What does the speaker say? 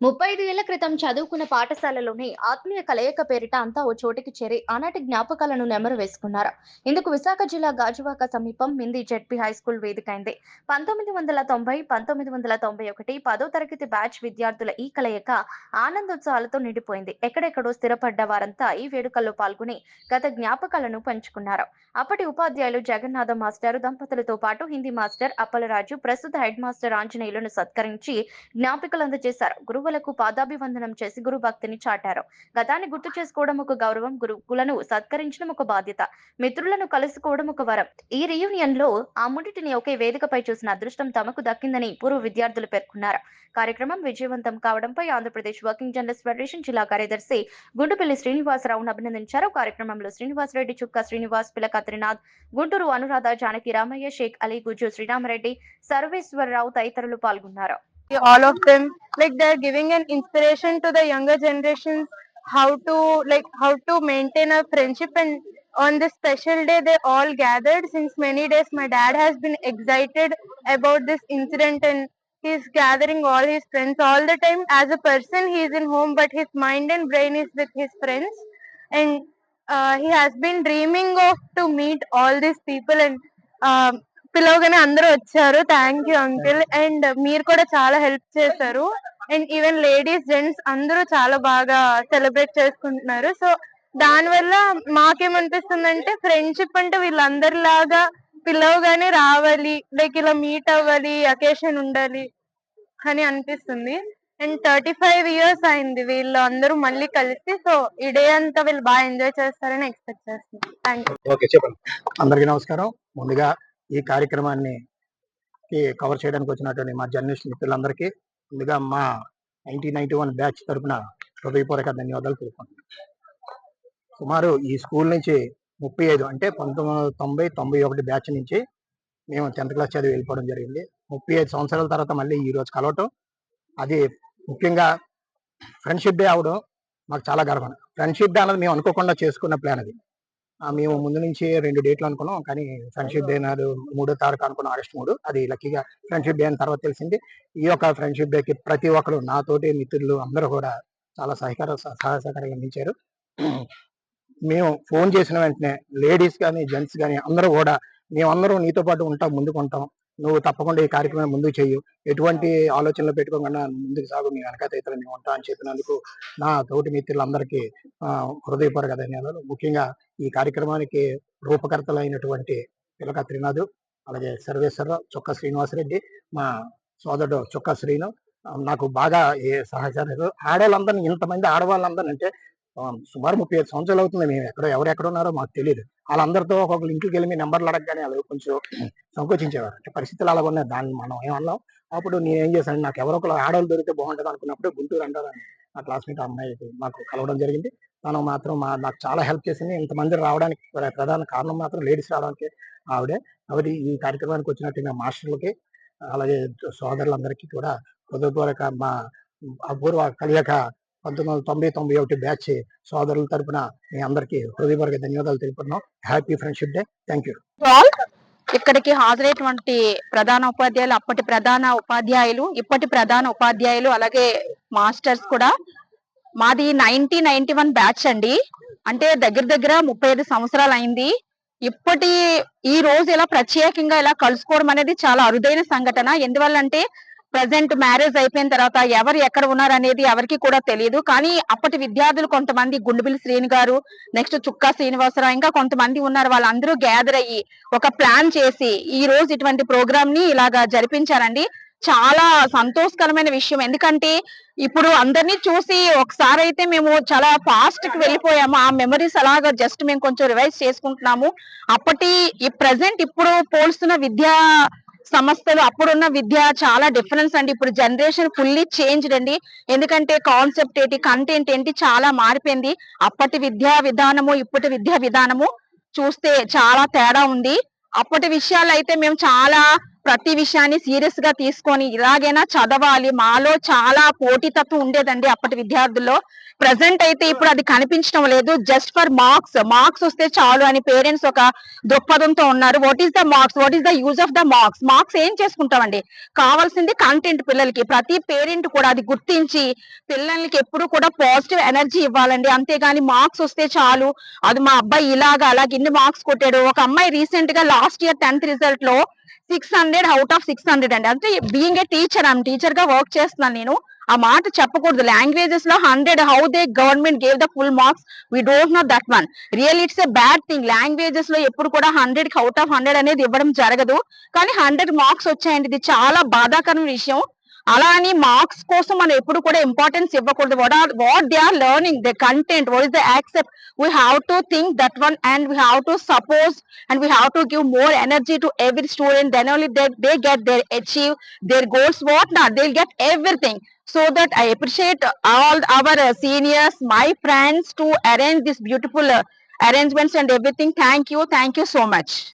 ముప్పై ఐదు ఏళ్ళ క్రితం చదువుకున్న పాఠశాలలోనే ఆత్మీయ కలయిక పేరిట అంతా ఓ చోటికి చేరి ఆనాటి జ్ఞాపకాలను నెమరు వేసుకున్నారు ఇందుకు విశాఖ జిల్లా గాజువాక సమీపం మింది జెడ్పీ హై స్కూల్ వేదికైంది. పంతొమ్మిది వందల తొంభై పంతొమ్మిది వందల తొంభై ఒకటి పదో తరగతి బ్యాచ్ విద్యార్థుల ఈ కలయిక ఆనందోత్సవాలతో నిండిపోయింది. ఎక్కడెక్కడో స్థిరపడ్డ వారంతా ఈ వేడుకల్లో పాల్గొని గత జ్ఞాపకాలను పంచుకున్నారు. అప్పటి ఉపాధ్యాయులు జగన్నాథ మాస్టర్ దంపతులతో పాటు హిందీ మాస్టర్ అప్పలరాజు ప్రస్తుత హెడ్ మాస్టర్ ఆంజనేయులను సత్కరించి జ్ఞాపికలు అందజేశారు గురువులకు పాదాభివందనం చేసి గురు భక్తిని చాటారు. గతాన్ని గుర్తు చేసుకోవడం ఒక గౌరవం గురువులను సత్కరించడం ఒక బాధ్యత మిత్రులను కలుసుకోవడం ఒక వరం. ఈ రియూనియన్లో ఆ ముడిటిని ఒకే వేదికపై చూసిన అదృష్టం తమకు దక్కిందని పూర్వ విద్యార్థులు పేర్కొన్నారు. కార్యక్రమం విజయవంతం కావడంపై ఆంధ్రప్రదేశ్ వర్కింగ్ జర్నలిస్ట్ ఫెడరేషన్ జిల్లా కార్యదర్శి గుండుపల్లి శ్రీనివాసరావును అభినందించారు. కార్యక్రమంలో శ్రీనివాసరెడ్డి చుక్క శ్రీనివాస్ పిలకత్రినాథ్ గుంటూరు అనురాధ జానకి రామయ్య షేక్ అలీ గుజ్జు శ్రీరామరెడ్డి సర్వేశ్వరరావు తదితరులు పాల్గొన్నారు. All of them. Like they're giving an inspiration to the younger generations how to like how to maintain a friendship. And on this special day they all gathered. Since many days my dad has been excited about this incident and he's gathering all his friends all the time. As a person he is in home but his mind and brain is with his friends. And uh, he has been dreaming of to meet all these people. And um, పిలవగానే అందరూ వచ్చారు. Thank you uncle and మీరు కూడా చాలా help చేశారు. And even ladies gents అందరూ చాలా బాగా సెలబ్రేట్ చేసుకుంటున్నారు. సో దానివల్ల మాకేమనిపిస్తుందంటే ఫ్రెండ్షిప్ అంటే వీళ్ళందరిలాగా పిలవగానే రావాలి లైక్ ఇలా మీట్ అవ్వాలి అకేషన్ ఉండాలి అని అనిపిస్తుంది. అండ్ థర్టీ ఫైవ్ ఇయర్స్ అయింది వీళ్ళు అందరూ మళ్ళీ కలిసి. సో ఈ డే అంతా వీళ్ళు బాగా ఎంజాయ్ చేస్తారని ఎక్స్పెక్ట్ చేస్తున్నాం. థ్యాంక్ యూ ఓకే చెప్పండి. అందరికీ నమస్కారం. ముందుగా ఈ కార్యక్రమాన్ని కవర్ చేయడానికి వచ్చినటువంటి మా జర్నలిస్ట్ మిత్రులందరికీ ముందుగా మా నైన్టీన్ నైన్టీ వన్ బ్యాచ్ తరపున హృదయపూర్వక ధన్యవాదాలు తెలుపుకుంటున్నాను. సుమారు ఈ స్కూల్ నుంచి ముప్పై ఐదు అంటే పంతొమ్మిది వందల తొంభై తొంభై ఒకటి బ్యాచ్ నుంచి మేము టెన్త్ క్లాస్ చదివి వెళ్ళిపోవడం జరిగింది. ముప్పై ఐదు సంవత్సరాల తర్వాత మళ్ళీ ఈ రోజు కలవటం. అది ముఖ్యంగా ఫ్రెండ్షిప్ డే అవడం మాకు చాలా గర్వం. ఫ్రెండ్షిప్ డే అన్నది మేము అనుకోకుండా చేసుకున్న ప్లాన్ అది. మేము ముందు నుంచి రెండు డేట్లు అనుకున్నాం. కానీ ఫ్రెండ్షిప్ డే నాడు మూడో తారీఖు అనుకున్నాం ఆగస్ట్ మూడు. అది లక్కీగా ఫ్రెండ్షిప్ డే అని తర్వాత తెలిసింది. ఈ యొక్క ఫ్రెండ్షిప్ డేకి ప్రతి ఒక్కరు నాతోటి మిత్రులు అందరూ కూడా చాలా సహకార సహాయ సహకారంగా అందించారు. మేము ఫోన్ చేసిన వెంటనే లేడీస్ కానీ జెంట్స్ కానీ అందరూ కూడా మేమందరం నీతో పాటు ఉంటాం ముందుకు ఉంటాం నువ్వు తప్పకుండా ఈ కార్యక్రమం ముందుకు చేయు ఎటువంటి ఆలోచనలు పెట్టుకోకుండా ముందుకు సాగు. నీ వెనక ఇతర నేను ఉంటా అని చెప్పినందుకు నా తోటి మిత్రులందరికీ హృదయపూర్వక ధన్యవాదాలు. ముఖ్యంగా ఈ కార్యక్రమానికి రూపకర్తలైనటువంటి పిలక త్రినాథు అలాగే సర్వేశ్వరరావు చొక్క శ్రీనివాసరెడ్డి మా సోదరుడు చొక్క శ్రీను నాకు బాగా ఏ సహచారాలు ఆడవాళ్ళందరినీ ఇంతమంది ఆడవాళ్ళందరినీ అంటే సుమారు ముప్పై ఐదు సంవత్సరాలు అవుతుంది. మేము ఎక్కడో ఎవరు ఎక్కడ ఉన్నారో మాకు తెలియదు వాళ్ళందరితో ఒక్కొక్కరు ఇంటికి వెళ్ళి మీ నెంబర్లు అడగగానే వాళ్ళు కొంచెం సంకోచించేవారు. అంటే పరిస్థితులు అలా ఉన్నాయి. దాన్ని మనం ఏమన్నాం అప్పుడు నేను ఏం చేశాను నాకు ఎవరో ఒకరు ఆడవాళ్ళు దొరికితే బాగుంటుంది అనుకున్నప్పుడు గుంటూరు అంటారు నా క్లాస్మేట్ అమ్మాయి మాకు కలవడం జరిగింది. తను మాత్రం మా నాకు చాలా హెల్ప్ చేసింది. ఇంతమంది రావడానికి ప్రధాన కారణం మాత్రం లేడీస్ రావడానికి ఆవిడే. కాబట్టి ఈ కార్యక్రమానికి వచ్చినట్టు మా మాస్టర్లకి అలాగే సోదరులందరికీ కూడా హృదయపూర్వక మా అపూర్వ కలియక పంతొమ్మిది వందల తొంభై తొంభై ఒకటి బ్యాచ్ సోదరుల తరపున మీ అందరికీ హృదయపూర్వక ధన్యవాదాలు తెలుపుతున్నాం. Happy friendship day thank you all ఇక్కడికి హాజరైనటువంటి ప్రధాన ఉపాధ్యాయులు అప్పటి ప్రధాన ఉపాధ్యాయులు ఇప్పటి ప్రధాన ఉపాధ్యాయులు అలాగే మాస్టర్స్ కూడా. మాది నైన్టీన్ నైన్టీ వన్ బ్యాచ్ అండి. అంటే దగ్గర దగ్గర ముప్పై ఐదు సంవత్సరాలు అయింది. ఇప్పటి ఈ రోజు ఇలా ప్రత్యేకంగా ఇలా కలుసుకోవడం అనేది చాలా అరుదైన సంఘటన. ఎందువల్లంటే ప్రజెంట్ మ్యారేజ్ అయిపోయిన తర్వాత ఎవరు ఎక్కడ ఉన్నారు అనేది ఎవరికి కూడా తెలియదు కానీ అప్పటి విద్యార్థులు కొంతమంది గుండుబిల్ శ్రీని గారు నెక్స్ట్ చుక్కా శ్రీనివాసరావు ఇంకా కొంతమంది ఉన్నారు. వాళ్ళందరూ గ్యాదర్ అయ్యి ఒక ప్లాన్ చేసి ఈ రోజు ఇటువంటి ప్రోగ్రామ్ని ఇలాగా జరిపించారండి. చాలా సంతోషకరమైన విషయం. ఎందుకంటే ఇప్పుడు అందరినీ చూసి ఒకసారి అయితే మేము చాలా ఫాస్ట్కి వెళ్ళిపోయాము. ఆ మెమరీస్ అలాగా జస్ట్ మేము కొంచెం రివైజ్ చేసుకుంటున్నాము. అప్పటి ఈ ప్రజెంట్ ఇప్పుడు పోల్స్తున్న విద్యా సంస్థలు అప్పుడున్న విద్య చాలా డిఫరెన్స్ అండి. ఇప్పుడు జనరేషన్ ఫుల్లీ చేంజ్డ్ అండి. ఎందుకంటే కాన్సెప్ట్ ఏంటి కంటెంట్ ఏంటి చాలా మారిపోయింది. అప్పటి విద్యా విధానము ఇప్పటి విద్యా విధానము చూస్తే చాలా తేడా ఉంది. అప్పటి విషయాలు అయితే మేము చాలా ప్రతి విషయాన్ని సీరియస్గా తీసుకొని ఇలాగైనా చదవాలి. మాలో చాలా పోటీతత్వం ఉండేదండి అప్పటి విద్యార్థుల్లో. ప్రజెంట్ అయితే ఇప్పుడు అది కనిపించడం లేదు. జస్ట్ ఫర్ మార్క్స్ మార్క్స్ వస్తే చాలు అని పేరెంట్స్ ఒక దృక్పథంతో ఉన్నారు. What is the marks what is the use of the marks marks ఏం చేసుకుంటామండి? కావాల్సింది కంటెంట్ పిల్లలకి. ప్రతి పేరెంట్ కూడా అది గుర్తించి పిల్లలకి ఎప్పుడు కూడా పాజిటివ్ ఎనర్జీ ఇవ్వాలండి. అంతేగాని మార్క్స్ వస్తే చాలు. అది మా అబ్బాయి ఇలాగా అలాగే ఇన్ని మార్క్స్ కొట్టాడు. ఒక అమ్మాయి రీసెంట్గా last year tenth రిజల్ట్లో six hundred out of six hundred అండి. అంటే బీయింగ్ ఏ టీచర్ ఆమె టీచర్గా వర్క్ చేస్తున్నాను నేను. ఆ మాట చెప్పకూడదు. లాంగ్వేజెస్లో hundred how they government gave the full marks we don't know that one real it's a bad thing లాంగ్వేజెస్లో ఎప్పుడు కూడా హండ్రెడ్కి అవుట్ ఆఫ్ హండ్రెడ్ అనేది ఇవ్వడం జరగదు. కానీ హండ్రెడ్ మార్క్స్ వచ్చాయండి. ఇది చాలా బాధాకరమైన విషయం. అలా అని మార్క్స్ కోసం మనం ఎప్పుడు కూడా ఇంపార్టెన్స్ ఇవ్వకూడదు what are what they are learning the content what is the accept we have to think that one and we have to suppose and we have to give more energy to every student then only they, they get their achieve their goals what not they'll get everything so that i appreciate all our uh, seniors my friends to arrange this beautiful uh, arrangements and everything thank you thank you so much